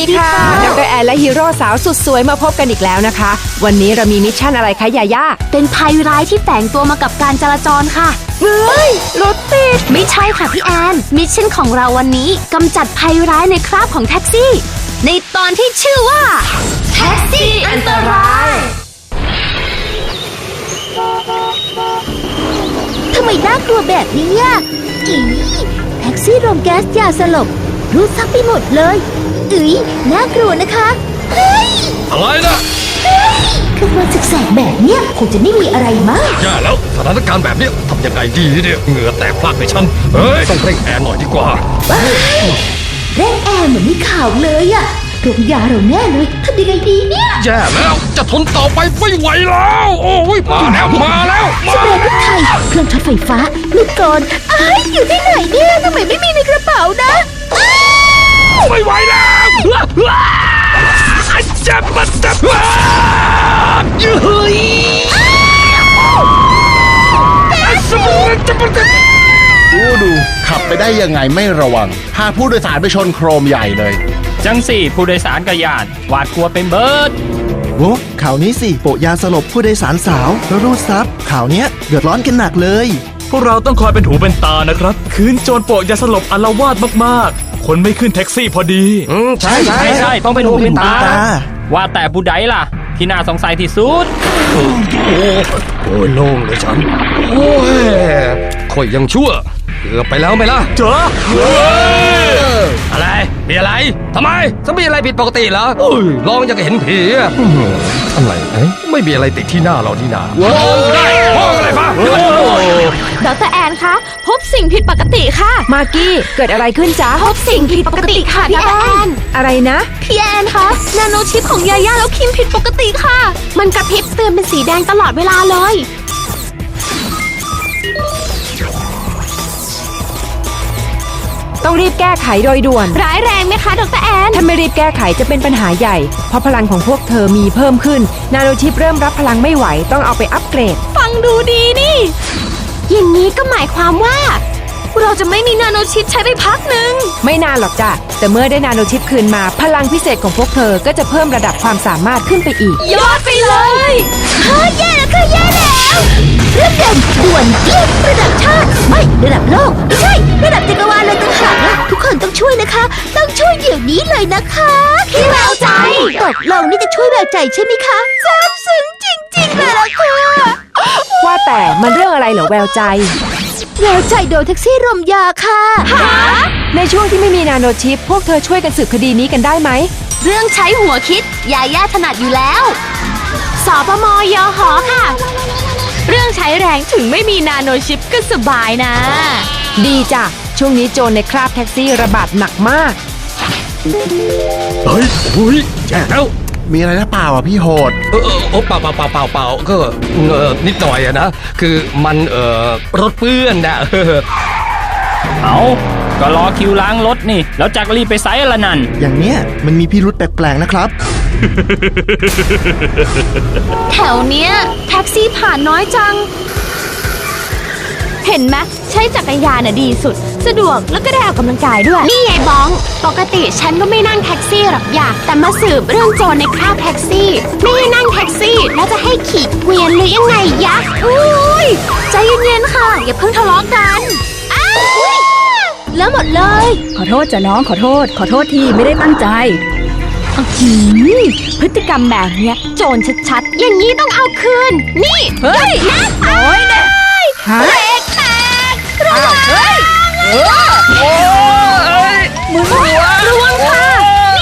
ดีค่ะดรแอนและฮีโร่สาวสุดสวยมาพบกันอีกแล้วนะคะ วันนี้เรามีมิชชั่นอะไรคะยาย่าเป็นภัยร้ายที่แฝงตัวมากับการจราจรค่ะ เฮ้ยรถติด ไม่ใช่ค่ะพี่แอน มิชชั่นของเราวันนี้กำจัดภัยร้ายในคราบของแท็กซี่ ในตอนที่ชื่อว่า แท็กซี่อันตรายทำไมน่ากลัวแบบนี้อะอีแท็กซี่รมแก๊สยาสลบรู้ซักไปหมดเลย อีน่ากลัวนะคะ เฮ้ยอะไรนะคือวันศึกแสกแบบเนี้ยคงจะไม่มีอะไรมาก แย่แล้วสถานการณ์แบบเนี้ยทำยังไงดีเนี่ยเหงื่อแตกพลักในฉันเฮ้ยต้องเร่งแอร์หน่อยดีกว่าเร่งแอร์เหมือนมีข่าวเลยอะโรงยาเราแน่เลยทำยังไงดีเนี่ยแย่แล้วจะทนต่อไปไม่ไหวแล้ว โอ้ยมาแล้วมาแล้วสมาเปรย์พริกไทยเครื่องช็อตไฟฟ้าลูกกลอนอ้ายอยู่ที่ไหนเนี่ยทำไมไม่มีในกระเป๋านะอ้าว ไม่ไหวแล้วเจ็บมันเจ็บยืยสมองจะมันจะดูดูขับไปได้ยังไงไม่ระวัง พาผู้โดยสารไปชนโครมใหญ่เลย จังสี่ผู้โดยสารกระยานหวาดกลัวเป็นเบิร์ดโว้ข่าวนี้สิโปะยาสลบผู้โดยสารสาวแล้วรูดซับข่าวเนี้ยเดือดร้อนกันหนักเลย พวกเราต้องคอยเป็นหูเป็นตานะครับ คืนโจรโปะยาสลบอาละวาดมากๆ คนไม่ขึ้นแท็กซี่พอดี อืมใช่ใช่ใช่ใช่ต้องเป็นหูเป็นตาตา ว่าแต่ผู้ใดล่ะ ที่น่าสงสัยที่สุด โอ้โอ้ยโล่งเลยฉัน โอ้ยข่อยยังชั่ว เกือบไปแล้วไหมล่ะ เจออะไร มีอะไร ทำไมจะมีอะไรผิดปกติเหรอเอ้ยลองอยากเห็นผีอะอื้อหืออะไรเอ้ยไม่มีอะไรติดที่หน้าเราที่หน้ามองได้มองอะไรมาดรแอนคะพบ สิ่งผิดปกติค่ะ มากกี้เกิดอะไรขึ้นจ๊ะพบสิ่งผิดปกติค่ะพี่แอนอะไรนะ พี่แอนคะนาโนชิปของยาย่าแล้วคิมผิดปกติค่ะ มันกระพริบเตือนเป็นสีแดงตลอดเวลาเลย ต้องรีบแก้ไขโดยด่วน ร้ายแรงไหมคะดรแอน ถ้าไม่รีบแก้ไขจะเป็นปัญหาใหญ่ เพราะพลังของพวกเธอมีเพิ่มขึ้น นาโนชิปเริ่มรับพลังไม่ไหวต้องเอาไปอัปเกรด ฟังดูดีนี่ อย่างนี้ก็หมายความว่า เราจะไม่มีนาโนชิปใช้ไปพักหนึ่งไม่นานหรอกจ้ะ แต่เมื่อได้นาโนชิปคืนมา พลังพิเศษของพวกเธอก็จะเพิ่มระดับความสามารถขึ้นไปอีก ยอดไปเลยเฮ้ยแย่แล้วค่ะแย่แล้วเรื่องเด่นด่วนเยี่ยมระดับชาติไม่ระดับโลกไม่ใช่ระดับจักรวาลเลยต่างหากล่ะทุกคนต้องช่วยนะคะ ต้องช่วยเดี๋ยวนี้เลยนะคะพี่แววใจตกลงนี่จะช่วยแววใจใช่ไหมคะซาบซึ้งจริงๆเลยล่ะค่ะ ว่าแต่มันเรื่องอะไรเหรอแววใจ แววใจโดนแท็กซี่รมยาค่ะ ในช่วงที่ไม่มีนาโนชิป พวกเธอช่วยกันสืบคดีนี้กันได้ไหม เรื่องใช้หัวคิด ยาย่าถนัดอยู่แล้ว สปมยหอค่ะ เรื่องใช้แรงถึงไม่มีนาโนชิปก็สบายนะ ดีจ้ะ ช่วงนี้โจรในคราบแท็กซี่ระบาดหนักมาก เฮ้ยโอ้ยแย่แล้ว มีอะไรนะเปล่าอะพี่โหด เออเออโอ้เปล่าเปล่าเปล่าเปล่าเปล่าก็เออนิดหน่อยอะนะ คือมันเออรถเปื้อนนะเออเอาก็รอคิวล้างรถนี่ แล้วจักรีบไปไซส์ละนั่น อย่างเนี้ยมันมีพิรุษแปลกๆนะครับ แถวเนี้ยแท็กซี่ผ่านน้อยจัง เห็นไหม ช้จักรยานน่ะดีสุด สะดวกแล้วก็ได้ออกกำลังกายด้วย นี่ยายบ้อง ปกติฉันก็ไม่นั่งแท็กซี่หรอกอยาก แต่มาสืบเรื่องโจรในคราบแท็กซี่ ไม่ให้นั่งแท็กซี่แล้วจะให้ขี่เกวียนหรือยังไงยะอุ้ยใจเย็นๆค่ะ อย่าเพิ่งทะเลาะกันอ้าวแล้วหมดเลย ขอโทษจ้ะน้องขอโทษ ขอโทษทีไม่ได้ตั้งใจหืมพฤติกรรมแบบเนี้ย โจรชัดๆอย่างนี้ต้องเอาคืน นี่เฮ้ยนะโอ้ยนะเบ รกแตกระวังเฮ้ยมือหัวระวังค่ะ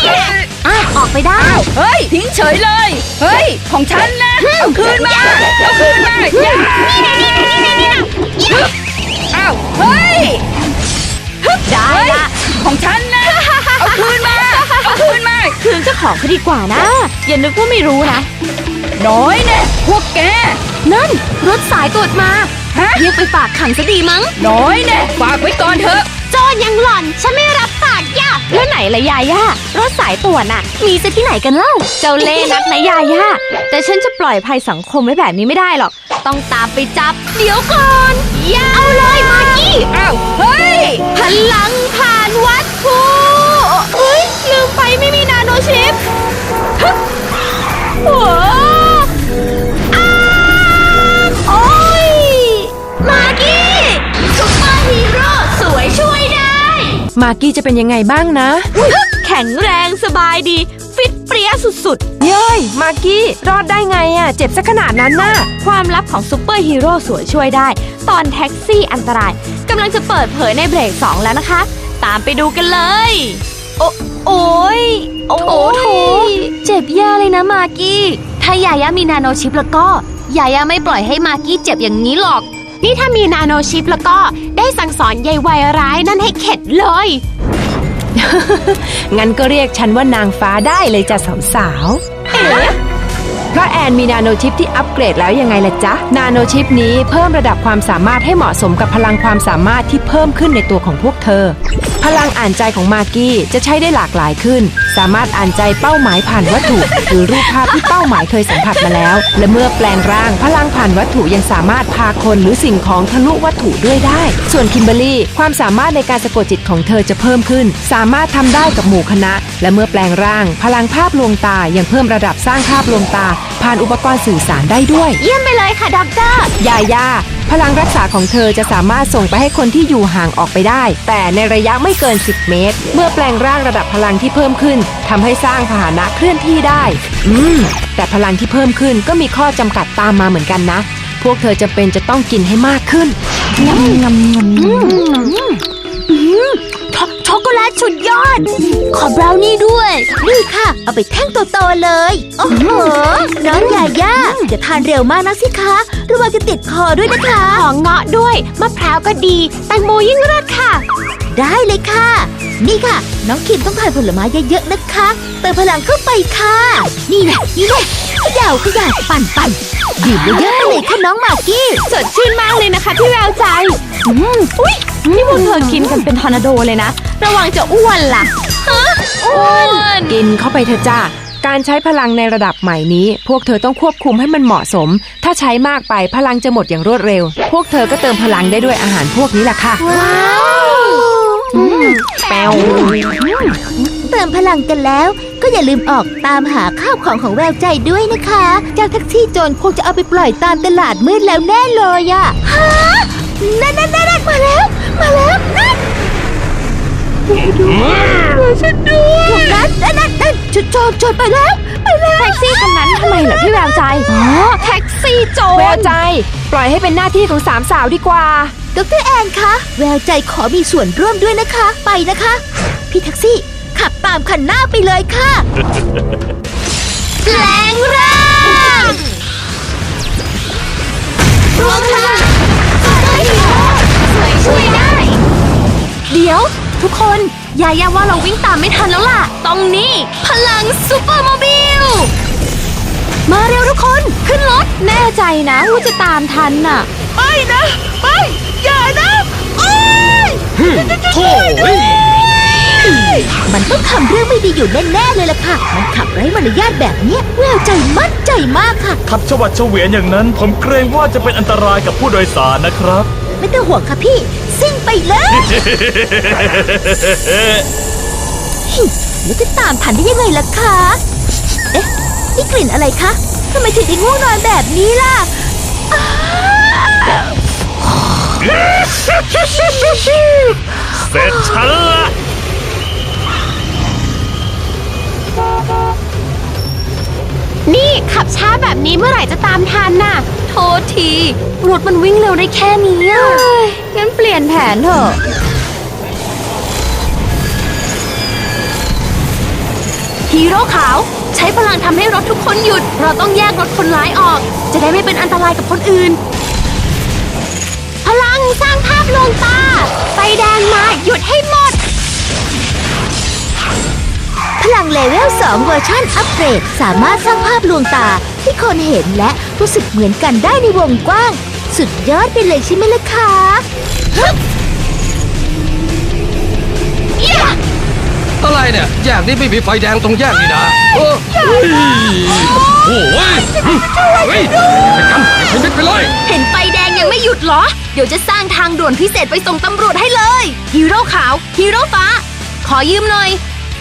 นี่แหละอะออกไปได้ เฮ้ย ทิ้งเฉยเลย เฮ้ย ของฉันนะเอาคืนมาเอาคืนมาอย่านี่นะนี่นะนี่นะนี่นะอ้าว เฮ้ยได้ละของฉันนะ เอาคืนมา เอาคืนมา คืนเจ้าของเขาดีกว่านะ อย่านึกว่าไม่รู้นะ น้อยแน่พวกแก นั่น รถสายตรวจมาฮะ เรียไปฝากขังซะดีมั้ง น้อยเนี่ยฝากไว้ก่อนเถอะ โจนยังหล่อน ฉันไม่รับฝากย่าแล้วไหนละยาย่ารถสายตรวจน่ะ มีจะที่ไหนกันเล่า เจ้าเล่ห์นักนะยาย่าแต่ฉันจะปล่อยภัยสังคมไว้แบบนี้ไม่ได้หรอก ต้องตามไปจับ เดี๋ยวก่อนยาเอาเลยมากกี้อ้าวเฮ้ย พลังผ่านวัดภูเฮ้ยลืมไปไม่มีนาโนชิปฮะโว้ มากกี้จะเป็นยังไงบ้างนะ แข็งแรงสบายดี ฟิตเปรี้ยสุดเย้ย มากกี้ รอดได้ไงอะเจ็บซะขนาดนั้นน่ะ ๆ ความลับของซูเปอร์ฮีโร่สวยช่วยได้ ตอนแท็กซี่อันตรายกำลังจะเปิดเผยในเบรก 2 แล้วนะคะ ตามไปดูกันเลย โอโอ้ยโอ้โถเจ็บแย่เลยนะมากกี้ ถ้ายายามีนาโนชิปแล้วก็ ยายาไม่ปล่อยให้มากกี้เจ็บอย่างนี้หรอก นี่ถ้ามีนาโนชิปแล้วก็ได้สั่งสอนยายวายร้ายนั่นให้เข็ดเลย งั้นก็เรียกฉันว่านางฟ้าได้เลยจ้ะสาวๆเพราะแอนมีนาโนชิปที่อัปเกรดแล้วยังไงล่ะจ๊ะ นาโนชิปนี้เพิ่มระดับความสามารถให้เหมาะสมกับพลังความสามารถที่เพิ่มขึ้นในตัวของพวกเธอ พลังอ่านใจของมากกี้จะใช้ได้หลากหลายขึ้น สามารถอ่านใจเป้าหมายผ่านวัตถุ หรือรูปภาพที่เป้าหมายเคยสัมผัสมาแล้ว และเมื่อแปลงร่างพลังผ่านวัตถุยังสามารถพาคนหรือสิ่งของทะลุวัตถุด้วยได้ ส่วนคิมเบอรรี่ความสามารถในการสะกดจิตของเธอจะเพิ่มขึ้น สามารถทำได้กับหมู่คณะ และเมื่อแปลงร่าง พลังภาพลวงตายังเพิ่มระดับสร้างภาพลวงตา ผ่านอุปกรณ์สื่อสารได้ด้วย เยี่ยมไปเลยค่ะด็อกเตอร์ยาย่า พลังรักษาของเธอจะสามารถส่งไปให้คนที่อยู่ห่างออกไปได้ แต่ในระยะไม่เกิน 10 เมตร เมื่อแปลงร่างระดับพลังที่เพิ่มขึ้นทำให้สร้างพาหนะเคลื่อนที่ได้ อืม แต่พลังที่เพิ่มขึ้นก็มีข้อจำกัดตามมาเหมือนกันนะ พวกเธอจะเป็นจะต้องกินให้มากขึ้นช็อก โกแลตสุดยอด ขอบราวนี่ด้วย นี่ค่ะ เอาไปแท่งโตๆเลย โอ้โห น้องยาย่าจะทานเร็วมากนะสิคะ ระวังจะติดคอด้วยนะคะ ของเงาะด้วยมะพร้าวก็ดี แตงโมยิ่งเลิศค่ะ ได้เลยค่ะ นี่ค่ะ น้องคิมต้องทานผลไม้เยอะๆนะคะ เติมพลังเข้าไปค่ะ นี่แหละนี่แหละ ขยาวขยาวปั่นปั่นดื่มเยอะๆไปเลยค่ะน้องหมากกี้สดชื่นมากเลยนะคะที่แววใจอืมอุ้ยนี่พวกเธอกินกันเป็นทอร์นาโดเลยนะ ระวังจะอ้วนล่ะฮะอ้วน กินเข้าไปเถอะจ้าการใช้พลังในระดับใหม่นี้ พวกเธอต้องควบคุมให้มันเหมาะสม ถ้าใช้มากไปพลังจะหมดอย่างรวดเร็ว พวกเธอก็เติมพลังได้ด้วยอาหารพวกนี้แหละค่ะ ว้าวแปว เติมพลังกันแล้ว ก็อย่าลืมออกตามหาข้าวของของแววใจด้วยนะคะเจ้าแท็กซี่โจรคงจะเอาไปปล่อยตามตลาดมืดแล้วแน่เลยอะฮะนั่นนั่นนั่นนั่นมาแล้ว มาแล้วนั่นฉันด้วยนั่นนั่นนั่นนั่นโจรโจรโจรไปแล้วไปแล้วแท็กซี่คันนั้นทำไมเหรอพี่แววใจอ๋อแท็กซี่โจแวรวใจ ปล่อยให้เป็นหน้าที่ของสามสาวดีกว่าดรแอนคะแววใจขอมีส่วนร่วมด้วยนะคะ ไปนะคะ พี่แท็กซี่ ขับตามคันหน้าไปเลยค่ะ แปลงร่างรวมพลังซูเปอร์ฮีโร่สวยช่วยได้ เดี๋ยว ทุกคน ยายาว่าเราวิ่งตามไม่ทันแล้วล่ะตรงนี้พลังซูเปอร์โมบิล มาเร็วทุกคน ขึ้นรถ แน่ใจนะว่าจะตามทันน่ะไปนะไปอย่านะ โอ้ยโถ่เฮ้ย มันต้องทำเรื่องไม่ดีอยู่แน่ๆเลยล่ะค่ะ มันขับไร้มารยาทแบบเนี้ยแววใจมั่นใจมากค่ะ ขับชวัดเฉวียนอย่างนั้น ผมเกรงว่าจะเป็นอันตรายกับผู้โดยสารนะครับ ไม่ต้องห่วงค่ะพี่ ซิ่งไปเลยแล้วจะตามทันได้ยังไงล่ะคะ เอ๊ะ นี่กลิ่นอะไรคะทำไมถึงได้ง่วงนอนแบบนี้ล่ะอ้าวเสร็จฉันละ นี่ขับช้าแบบนี้เมื่อไหร่จะตามทันน่ะ โทษที รถมันวิ่งเร็วได้แค่นี้อะงั้นเปลี่ยนแผนเถอะ ฮีโร่ขาว ใช้พลังทำให้รถทุกคนหยุด เราต้องแยกรถคนร้ายออก จะได้ไม่เป็นอันตรายกับคนอื่น เลเวล 2 เวอร์ชันอัปเกรด สามารถสร้างภาพลวงตาที่คนเห็นและรู้สึกเหมือนกันได้ในวงกว้าง สุดยอดไปเลยใช่ไหมล่ะคะฮึบอะไรเนี่ยแยกนี้ไม่มีไฟแดงตรงแยกนี่นะเออเฮ้ยโอ้ยเฮ้ยไปกันไปมิดไปเลย เห็นไฟแดงยังไม่หยุดเหรอ เดี๋ยวจะสร้างทางด่วนพิเศษไปส่งตำรวจให้เลย ฮีโร่ขาว ฮีโร่ฟ้า ขอยืมหน่อย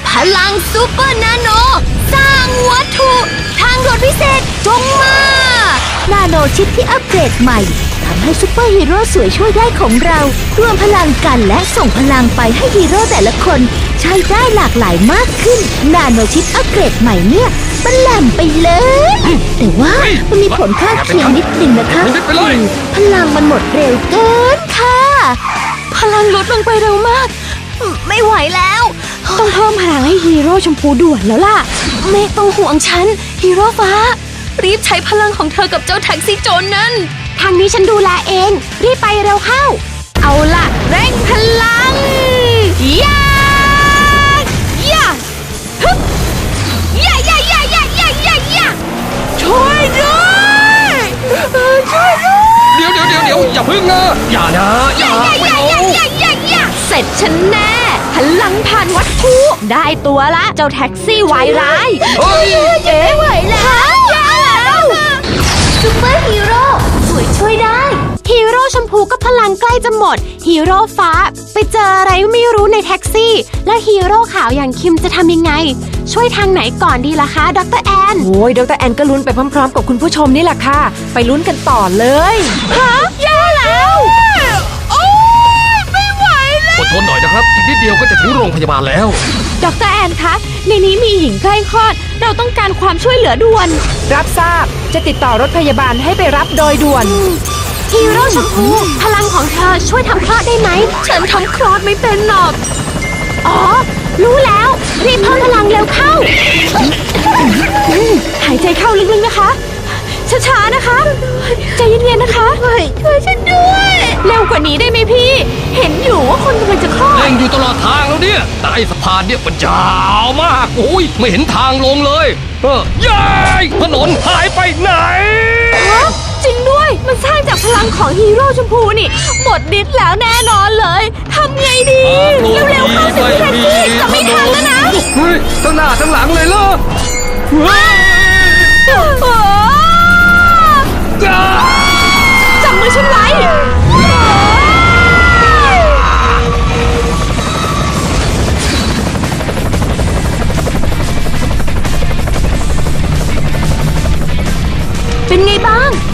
พลังซูเปอร์นาโน สร้างวัตถุ ทางด่วนพิเศษจงมา นาโนชิปที่อัปเกรดใหม่ทำให้ซูเปอร์ฮีโร่สวยช่วยได้ของเรารวมพลังกันและส่งพลังไปให้ฮีโร่แต่ละคน ใช้ได้หลากหลายมากขึ้น นาโนชิปอัปเกรดใหม่เนี่ยมันแหลมไปเลย แต่ว่ามันมีผลข้างเคียงนิดนึงนะคะนิดไปเลยพลังมันหมดเร็วเกินค่ะ พลังลดลงไปเร็วมาก ไม่ไหวแล้ว ต้องเพิ่มพลังให้ฮีโร่ชมพูด่วนแล้วล่ะไม่ต้องห่วงฉัน ฮีโร่ฟ้า รีบใช้พลังของเธอกับเจ้าแท็กซี่โจรนั้นทางนี้ฉันดูแลเอง รีบไปเร็วเข้า เอาล่ะ เร่งพลังยายาฮึบยายายายายายายาช่วยด้วยเออช่วยด้วยเดี๋ยวเดี๋ยวเดี๋ยวเดี๋ยวอย่าพึ่งนะอย่านะอย่าไม่เอาเสร็จฉันแน่ พลังผ่านวัตถุได้ตัวละเจ้าแท็กซี่วายร้ายเฮ้ยเอ๊ะไหวแล้วแล้วซูเปอร์ฮีโร่สวยช่วยได้ ฮีโร่ชมพูก็พลังใกล้จะหมด ฮีโร่ฟ้าไปเจออะไรไม่รู้ในแท็กซี่ และฮีโร่ขาวอย่างคิมจะทำยังไง ช่วยทางไหนก่อนดีล่ะคะดรแอนโอ้ยดรแอนก็ลุ้นไปพร้อมๆ กับคุณผู้ชมนี่แหละค่ะ ไปลุ้นกันต่อเลยฮะแย่ ทนหน่อยนะครับ อีกนิดเดียวก็จะถึงโรงพยาบาลแล้ว ดรแอนคะในนี้มีหญิงใกล้คลอด เราต้องการความช่วยเหลือด่วน รับทราบจะติดต่อรถพยาบาลให้ไปรับโดยด่วน ฮีโร่ชมพูพลังของเธอช่วยทำคลอดได้ไหมฉันทำคลอดไม่เป็นหรอก อ๋อ รู้แล้ว รีบเพิ่มพลังเร็วเข้า หายใจเข้าลึกๆนะคะ ช้าๆนะคะ ใจเย็นๆนะคะ ช่วยฉันด้วย เร็วกว่านี้ได้ไหมพี่ เห็นอยู่ว่าคนกำลังจะคลอด เร่งอยู่ตลอดทางแล้วเนี่ยแต่ไอ้สะพานเนี่ยมันยาวมาก โอ้ยไม่เห็นทางลงเลย เออย้ายถนนหายไปไหน ฮะจริงด้วย มันสร้างจากพลังของฮีโร่ชมพูนี่ หมดดิสแล้วแน่นอนเลย ทำไงดี เร็วๆเข้าสิพี่แท็กซี่จะไม่ทันแล้วนะ เฮ้ยทั้งหน้าทั้งหลังเลยเหรอ เฮ้ย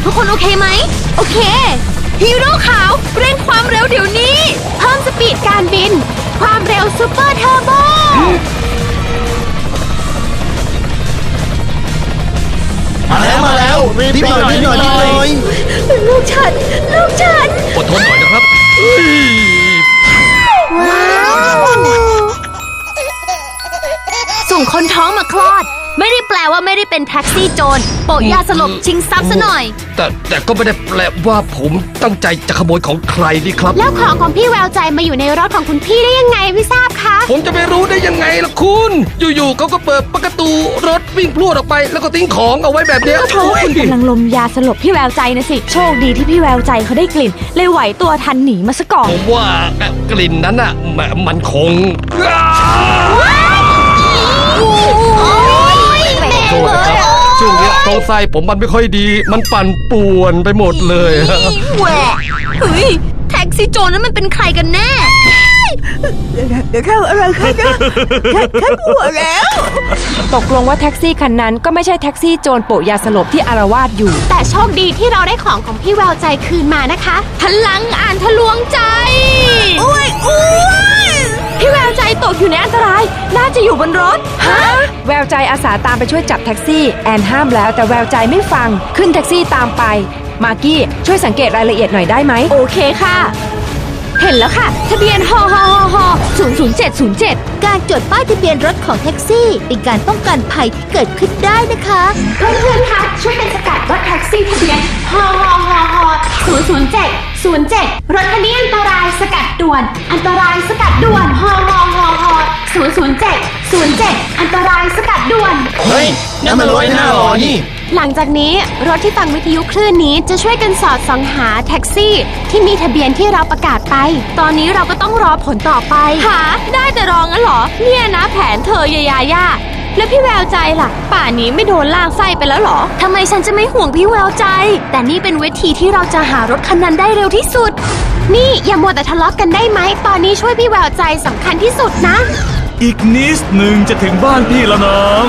ทุกคนโอเคไหม โอเค ฮีโร่ขาว เร่งความเร็วเดี๋ยวนี้ เพิ่มสปีดการบิน ความเร็วซูเปอร์เทอร์โบ มาแล้วมาแล้วรีบหน่อยรีบหน่อยรีบหน่อย ลูกฉัน ลูกฉัน อดทนหน่อยนะครับเฮ้ย ไม่ได้เป็นแท็กซี่โจรโปะยาสลบชิงทรัพย์ซะหน่อย แต่แต่ก็ไม่ได้แปลว่าผมตั้งใจจะขโมยของใครนี่ครับ แล้วของของพี่แววใจมาอยู่ในรถของคุณพี่ได้ยังไงไม่ทราบคะผมจะไปรู้ได้ยังไงล่ะคุณ อยู่ๆเขาก็เปิดประตูรถวิ่งพรวดออกไป แล้วก็ทิ้งของเอาไว้แบบเนี้ยก็เพราะว่าคุณกำลังลมยาสลบพี่แววใจนะสิ โชคดีที่พี่แววใจเขาได้กลิ่น เลยไหวตัวทันหนีมาซะก่อน ผมว่าเอ่อกลิ่นนั้นน่ะแหมมันคงอ้า ช่วงเนี้ยท้องไส้ผมมันไม่ค่อยดี มันปั่นป่วนไปหมดเลยแหวะเฮ้ยแท็กซี่โจรนั้นมันเป็นใครกันแน่ตกลงว่าแท็กซี่คันนั้นก็ไม่ใช่แท็กซี่โจรโปะยาสลบที่อารวาสอยู่ แต่โชคดีที่เราได้ของของพี่แววใจคืนมานะคะ พลังอ่านทะลวงใจ อุ้ยอุ้ยพี่ แววใจตกอยู่ในอันตราย น่าจะอยู่บนรถ ฮะ แววใจอาสาตามไปช่วยจับแท็กซี่ แอนห้ามแล้วแต่แววใจไม่ฟัง ขึ้นแท็กซี่ตามไป มากกี้ช่วยสังเกตรายละเอียดหน่อยได้ไหม โอเคค่ะ เห็นแล้วค่ะ ทะเบียนฮอฮอฮอฮอศูนย์ศูนย์เจ็ดศูนย์เจ็ดการจดป้ายทะเบียนรถของแท็กซี่ เป็นการป้องกันภัยที่เกิดขึ้นได้นะคะ เพื่อนๆคะช่วยเป็นสกัดรถแท็กซี่ทะเบียนฮอฮอฮอฮอศูนย์ศูนย์เจ็ด ศูนย์เจ็ดรถคันนี้อันตรายสกัดด่วน อันตรายสกัดด่วนฮอฮอฮอฮอศูนย์ศูนย์เจ็ดศูนย์เจ็ดอันตรายสกัดด่วน เฮ้ยนั่นมันรถหน้ารอนี่ หลังจากนี้รถที่ฟังวิทยุคลื่นนี้จะช่วยกันสอดส่องหาแท็กซี่ ที่มีทะเบียนที่เราประกาศไป ตอนนี้เราก็ต้องรอผลต่อไป หา ได้แต่รองั้นเหรอ เนี่ยนะแผนเธอยายาย่า แล้วพี่แววใจล่ะ ป่านนี้ไม่โดนลากไส้ไปแล้วเหรอ ทำไมฉันจะไม่ห่วงพี่แววใจ แต่นี่เป็นเวทีที่เราจะหารถคันนั้นได้เร็วที่สุด นี่อย่ามัวแต่ทะเลาะกันได้ไหม ตอนนี้ช่วยพี่แววใจสำคัญที่สุดนะ อีกนิดหนึ่งจะถึงบ้านพี่แล้วน้อง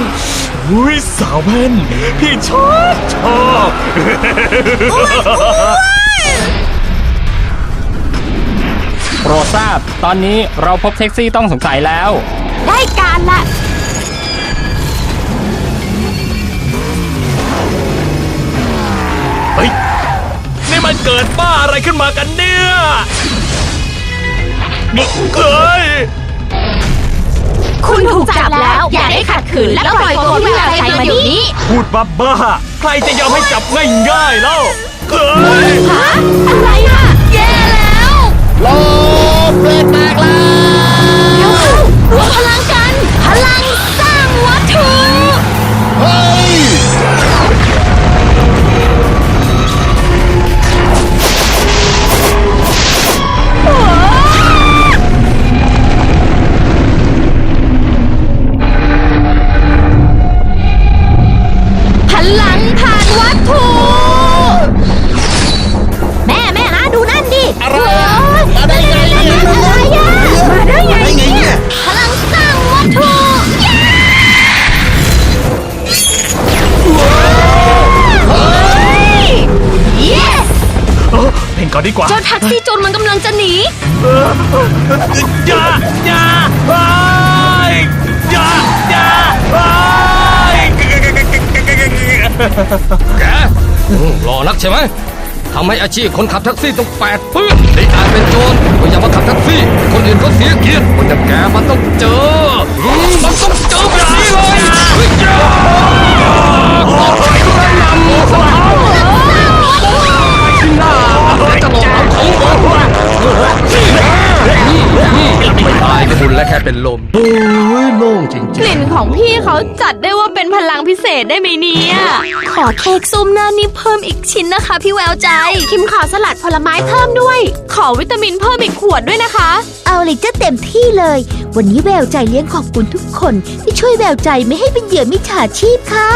อุ้ยสาวแว่นพี่ชอบชอบโปรดทราบ ตอนนี้เราพบแท็กซี่ต้องสงสัยแล้ว ได้การละ เกิดบ้าอะไรขึ้นมากันเนี่ยเอ้ยคุณถูกจับแล้ว อย่าได้ขัดขืนและปล่อยตัวพี่แววใจมาเดี๋ยวนี้พูดบ้าบ้าๆใครจะยอมให้จับง่ายๆแล้วเอ้ย ฮะอะไร อย่าอย่าเฮ้ยอย่าอย่าเฮ้ยแกรอนักใช่ไหมทำให้อาชีพคนขับแท็กซี่ต้องแปดเปื้อนได้อาจเป็นโจรก็อย่ามาขับแท็กซี่ คนอื่นเขาเสียเกียรติคนอย่างแกมันต้องเจอ มันต้องเจอแบบนี้เลยจ้าขอให้กระหนำสมองที่หน้าจะหลอกเอาขอ งไม่ตายก็บุญและแค่เป็นลมโอ้ยโล่งจริงกลิ่นของพี่เขาจัดได้ว่าเป็นพ ลังพิเศษได้ไหมเนี่ย ขอเค้กซุมหน้านี้เพิ่มอีกชิ้นนะคะ พี่แววใจ คิมขอสลัดผลไม้เพิ่มด้วย ขอวิตามินเพิ่มอีกขวดด้วยนะคะ เอาเลยจะเต็มที่เลย วันนี้แววใจเลี้ยงขอบคุณทุกคนที่ช่วยแววใจไม่ให้เป็นเหยื่อมิจฉาชีพค่ะ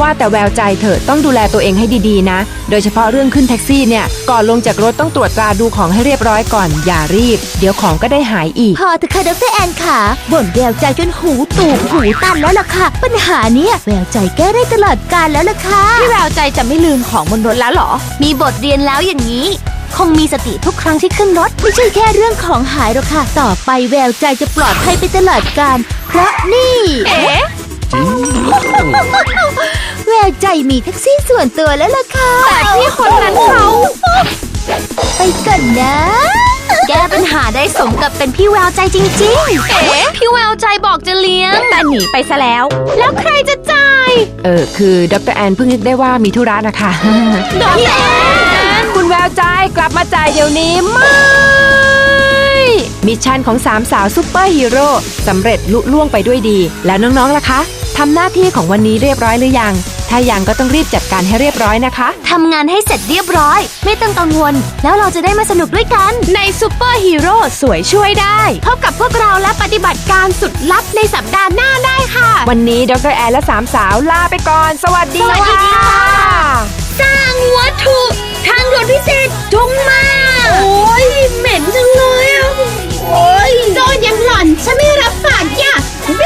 ว่าแต่แววใจเถอะต้องดูแลตัวเองให้ดีๆนะ โดยเฉพาะเรื่องขึ้นแท็กซี่เนี่ย ก่อนลงจากรถต้องตรวจตราดูของให้เรียบร้อยก่อน อย่ารีบ เดี๋ยวของก็ได้หายอีก พอเถอะค่ะดรแอนค่ะบ่นแววใจจนหูตูบหูตันแล้วล่ะค่ะ ปัญหาเนี้ยแววใจแก้ได้ตลอดกาลแล้วล่ะค่ะพี่แววใจจะไม่ลืมของบนรถแล้วเหรอ มีบทเรียนแล้วอย่างนี้ คงมีสติทุกครั้งที่ขึ้นรถ ไม่ใช่แค่เรื่องของหายหรอกค่ะ ต่อไปแววใจจะปลอดภัยไปตลอดกาลเพราะนี่เอ๊ะแววใจมีแท็กซี่ส่วนตัวแล้วล่ะค่ะแต่พี่คนนั้นเขาไปกันนะ แก้ปัญหาได้สมกับเป็นพี่แววใจจริงๆ เอ๊ะพี่แววใจบอกจะเลี้ยงแต่หนีไปซะแล้ว แล้วใครจะจ่าย เออ คือดรแอนเพิ่งนึกได้ว่ามีธุระนะคะดอกแอนคุณแววใจกลับมาจ่ายเดี๋ยวนี้ไม่มิชชั่นของสามสาวซูเปอร์ฮีโร่สำเร็จลุล่วงไปด้วยดี แล้วน้องๆล่ะคะทำหน้าที่ของวันนี้เรียบร้อยหรือยัง ถ้ายังก็ต้องรีบจัดการให้เรียบร้อยนะคะ ทำงานให้เสร็จเรียบร้อย ไม่ต้องกังวล แล้วเราจะได้มาสนุกด้วยกัน ในซูเปอร์ฮีโร่สวยช่วยได้ พบกับพวกเราและปฏิบัติการสุดลับในสัปดาห์หน้าได้ค่ะ วันนี้ดรแอร์และสามสาวลาไปก่อนสวัสดีค่ะ สร้างวัตถุทางด่วนพิเศษทุ่งมาโอ้ยเหม็นจังเลยอะโอ้ยโดนยังหล่อนฉันไม่รับฝากอย่าเบ